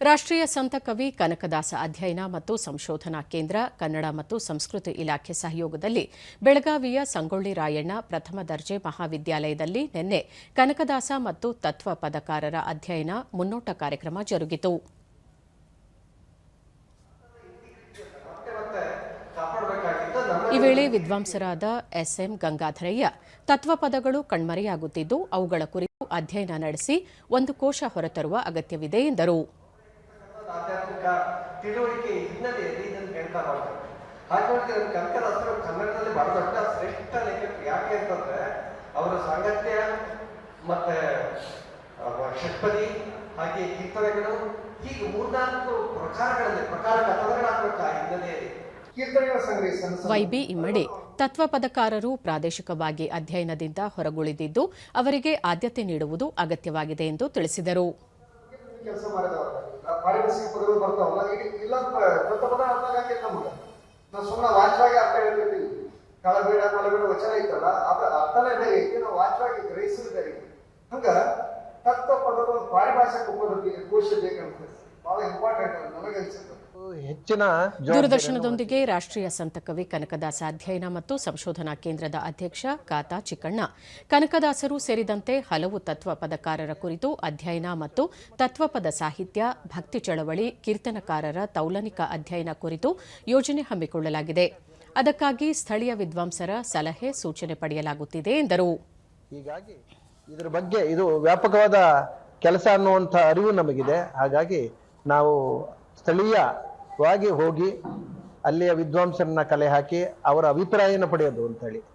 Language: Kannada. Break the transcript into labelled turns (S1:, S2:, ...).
S1: ರಾಷ್ಟ್ರೀಯ ಸಂತ ಕವಿ ಕನಕದಾಸ ಅಧ್ಯಯನ ಮತ್ತು ಸಂಶೋಧನಾ ಕೇಂದ್ರ, ಕನ್ನಡ ಮತ್ತು ಸಂಸ್ಕೃತಿ ಇಲಾಖೆ ಸಹಯೋಗದಲ್ಲಿ ಬೆಳಗಾವಿಯ ಸಂಗೊಳ್ಳಿ ರಾಯಣ್ಣ ಪ್ರಥಮ ದರ್ಜೆ ಮಹಾವಿದ್ಯಾಲಯದಲ್ಲಿ ನಿನ್ನೆ ಕನಕದಾಸ ಮತ್ತು ತತ್ವ ಪದಕಾರರ ಅಧ್ಯಯನ ಮುನ್ನೋಟ ಕಾರ್ಯಕ್ರಮ ಜರುಗಿತು. ಈ ವೇಳೆ ವಿದ್ವಾಂಸರಾದ ಎಸ್ಎಂ ಗಂಗಾಧರಯ್ಯ ತತ್ವಪದಗಳು ಕಣ್ಮರೆಯಾಗುತ್ತಿದ್ದು ಅವುಗಳ ಕುರಿತು ಅಧ್ಯಯನ ನಡೆಸಿ ಒಂದು ಕೋಶ ಹೊರತರುವ ಅಗತ್ಯವಿದೆ ಎಂದರು.
S2: ಆಧ್ಯಾತ್ಮಿಕ ತಿಳುವಳಿಕೆ ಹಿನ್ನೆಲೆಯಲ್ಲಿ ಇದನ್ನು ಹೇಳ್ತಾ ಮಾಡ್ತಾರೆ ಹಾಗಾಗಿ ಕನಕದಾಸರು ಕನ್ನಡದಲ್ಲಿ ಬಹಳ ದೊಡ್ಡ ಶ್ರೇಷ್ಠ ಲೇಖಕರು. ಯಾಕೆ ಅಂತಂದ್ರೆ ಅವರ ಸಾಂಗತ್ಯ ಮತ್ತೆ ಷಟ್ಪದಿ ಹಾಗೆ ಕೀರ್ತನೆಗಳು ಹೀಗೆ ಮೂರ್ನಾಲ್ಕು ಪ್ರಕಾರಗಳಲ್ಲಿ ಪ್ರಕಾರ ಕಥನಗಳಾಗಬೇಕು ಆ ಹಿನ್ನೆಲೆಯಲ್ಲಿ
S1: ವೈಬಿ ಇಮ್ಮಡಿ ತತ್ವಪದಕಾರರು ಪ್ರಾದೇಶಿಕವಾಗಿ ಅಧ್ಯಯನದಿಂದ ಹೊರಗುಳಿದಿದ್ದು ಅವರಿಗೆ ಆದ್ಯತೆ ನೀಡುವುದು ಅಗತ್ಯವಾಗಿದೆ ಎಂದು ತಿಳಿಸಿದರು.
S2: ಕೆಲಸ ಮಾಡಿದವರು. ಪಾರಿಭಾಷಿಕ ಪದಗಳು ಬರ್ತಾವಲ್ಲ, ಈಗ ಇಲ್ಲ ಪದ ಅರ್ಥ ಆಗಂಗಿಲ್ಲ ನಮ್ಗೆ. ನಾವು ಸುಮ್ಮನೆ ವಾಚವಾಗಿ ಅರ್ಥ ಹೇಳ್ತಿರ್ತೀವಿ. ಕಳಬೇಡ ಕಳಬೇಡ ವಚನ ಐತಲ್ಲ ಅದ್ರ ಅರ್ಥನೇ ಬೇರೆ ಐತಿ ನಾವು ವಾಚವಾಗಿ ಗ್ರಹಿಸಿದ ಬೇರೆ ಹಂಗ ತತ್ವ ಪದದ ಒಂದು ಪಾರಿಭಾಷಿಕ ಪದ್ಧತಿ ಕೋಶ ಬೇಕಂತ ಬಹಳ ಇಂಪಾರ್ಟೆಂಟ್ ಅನ್ಸುತ್ತೆ.
S3: ಹೆಚ್ಚಿನ
S1: ದೂರದರ್ಶನದೊಂದಿಗೆ ರಾಷ್ಟ್ರೀಯ ಸಂತಕವಿ ಕನಕದಾಸ ಅಧ್ಯಯನ ಮತ್ತು ಸಂಶೋಧನಾ ಕೇಂದ್ರದ ಅಧ್ಯಕ್ಷ ಕಾತಾ ಚಿಕ್ಕಣ್ಣ. ಕನಕದಾಸರು ಸೇರಿದಂತೆ ಹಲವು ತತ್ವ ಪದಕಾರರ ಕುರಿತು ಅಧ್ಯಯನ ಮತ್ತು ತತ್ವಪದ ಸಾಹಿತ್ಯ ಭಕ್ತಿ ಚಳವಳಿ ಕೀರ್ತನಕಾರರ ತೌಲನಿಕ ಅಧ್ಯಯನ ಕುರಿತು ಯೋಜನೆ ಹಮ್ಮಿಕೊಳ್ಳಲಾಗಿದೆ. ಅದಕ್ಕಾಗಿ ಸ್ಥಳೀಯ ವಿದ್ವಾಂಸರ ಸಲಹೆ ಸೂಚನೆ ಪಡೆಯಲಾಗುತ್ತಿದೆ ಎಂದರು.
S3: ಹೀಗಾಗಿ ಇದರ ಬಗ್ಗೆ ಇದು ವ್ಯಾಪಕವಾದ ಕೆಲಸ ಅನ್ನುವಂಥ ಅರಿವು ನಮಗಿದೆ. ಹಾಗಾಗಿ ನಾವು ಸ್ಥಳೀಯವಾಗಿ ಹೋಗಿ ಅಲ್ಲಿಯ ವಿದ್ವಾಂಸರನ್ನ ಕಲೆ ಹಾಕಿ ಅವರ ಅಭಿಪ್ರಾಯನ ಪಡೆಯೋದು ಅಂತ ಹೇಳಿ.